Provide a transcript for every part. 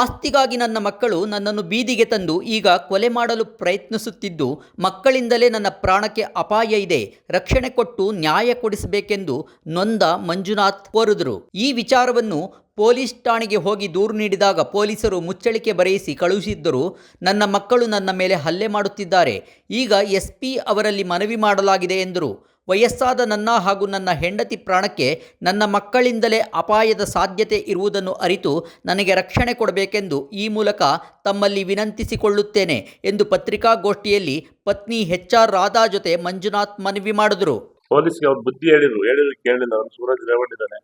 ಆಸ್ತಿಗಾಗಿ ನನ್ನ ಮಕ್ಕಳು ನನ್ನನ್ನು ಬೀದಿಗೆ ತಂದು ಈಗ ಕೊಲೆ ಮಾಡಲು ಪ್ರಯತ್ನಿಸುತ್ತಿದ್ದು, ಮಕ್ಕಳಿಂದಲೇ ನನ್ನ ಪ್ರಾಣಕ್ಕೆ ಅಪಾಯ ಇದೆ. ರಕ್ಷಣೆ ಕೊಟ್ಟು ನ್ಯಾಯ ಕೊಡಿಸಬೇಕೆಂದು ನೊಂದ ಮಂಜುನಾಥ್ ಕೋರಿದರು. ಈ ವಿಚಾರವನ್ನು ಪೊಲೀಸ್ ಠಾಣೆಗೆ ಹೋಗಿ ದೂರು ನೀಡಿದಾಗ ಪೊಲೀಸರು ಮುಚ್ಚಳಿಕೆ ಬರೆಯಿಸಿ ಕಳುಹಿಸಿದ್ದರು. ನನ್ನ ಮಕ್ಕಳು ನನ್ನ ಮೇಲೆ ಹಲ್ಲೆ ಮಾಡುತ್ತಿದ್ದಾರೆ. ಈಗ ಎಸ್ ಅವರಲ್ಲಿ ಮನವಿ ಮಾಡಲಾಗಿದೆ ಎಂದರು. ವಯಸ್ಸಾದ ನನ್ನ ಹಾಗೂ ನನ್ನ ಹೆಂಡತಿ ಪ್ರಾಣಕ್ಕೆ ನನ್ನ ಮಕ್ಕಳಿಂದಲೇ ಅಪಾಯದ ಸಾಧ್ಯತೆ ಇರುವುದನ್ನು ಅರಿತು ನನಗೆ ರಕ್ಷಣೆ ಕೊಡಬೇಕೆಂದು ಈ ಮೂಲಕ ತಮ್ಮಲ್ಲಿ ವಿನಂತಿಸಿಕೊಳ್ಳುತ್ತೇನೆ ಎಂದು ಪತ್ರಿಕಾಗೋಷ್ಠಿಯಲ್ಲಿ ಪತ್ನಿ ಎಚ್ ಆರ್ ರಾಧಾ ಜೊತೆ ಮಂಜುನಾಥ್ ಮನವಿ ಮಾಡಿದರು. ಪೊಲೀಸ್ಗೆ ಅವ್ರು ಬುದ್ಧಿ ಹೇಳಿದ್ರು. ಹೇಳಿದ್ರು, ಕೇಳಿಲ್ಲ. ಅವ್ನು ಸೂರಜ್ ರೇವಣ್ಣ ಇದ್ದಾನೆ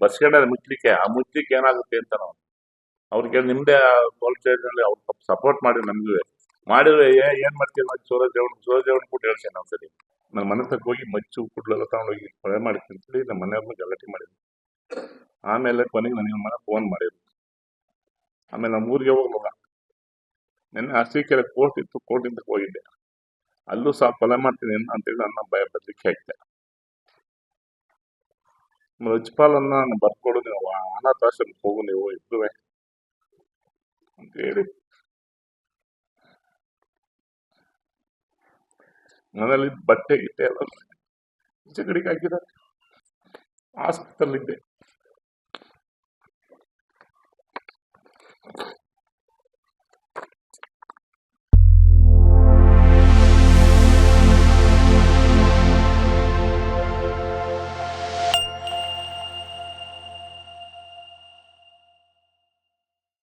ಬಸ್ ಸ್ಟ್ಯಾಂಡ್ ಮುಚ್ಲಿಕ್ಕೆ. ಆ ಮುಚ್ಚಲಿಕ್ಕೆ ಏನಾಗುತ್ತೆ ಅಂತ ನಾವು. ಅವ್ರಿಗೆ ನಿಮ್ದೇ ಪೊಲೀಸ್ ಸ್ಟೇಷನಲ್ಲಿ ಅವ್ರು ಸಪೋರ್ಟ್ ಮಾಡಿ ನಮ್ಗೆ. ಮಾಡಿದ್ರೆ ಏನು ಮಾಡ್ತೀವಿ ಸೂರಜ್ ರೇವಣ್ಣ? ಸೂರಜ್ ರೇವಣ್ಣ ಕೂಡ ಹೇಳ್ತೇನೆ ನಾವು ಸರಿ ನಮ್ಮ ಮನೆ ತಕ್ಕ ಹೋಗಿ ಮಚ್ಚು ಕುಡ್ಲೆಲ್ಲ ತಗೊಂಡೋಗಿ ಕೊಳೆ ಮಾಡ್ತೀನಿ ಅಂತೇಳಿ ನಮ್ಮ ಮನೆಯವ್ರನ್ನ ಗಲಾಟೆ ಮಾಡಿದ್ವಿ ಆಮೇಲೆ ಕೊನೆಗೆ ನನಗೆ ಮನೆ ಫೋನ್ ಮಾಡಿದ್ರು ಆಮೇಲೆ ನಮ್ಮ ಊರಿಗೆ ಹೋಗ್ಲಲ್ಲ ನೆನ್ನೆ ಅರ್ಸಿಕೆರೆ ಕೋರ್ಟ್ ಇತ್ತು ಕೋರ್ಟಿಂದ ಹೋಗಿದ್ದೆ. ಅಲ್ಲೂ ಸಹ ಕೊಲೆ ಮಾಡ್ತೀನಿ ಅಂತ ಅಂತೇಳಿ ನನ್ನ ಭಯ ಬದಲಿಕ್ಕೆ ಹಾಕ್ತೆ ರಜ್ಪಾಲನ್ನ ಬರ್ಕೊಡು ನೀವು ಅನಾಥಾಶ್ರಮಕ್ಕೆ ಹೋಗು ನೀವು ಇಬ್ಬರುವೆ ಅಂತ ಹೇಳಿ ಬಟ್ಟೆ ಗಿಟ್ಟೆ ಎಲ್ಲ ಈಚೆ ಕಡೆಗೆ ಹಾಕಿದ್ದಾರೆ ಆಸ್ಪತ್ರೆಲಿದ್ದೆ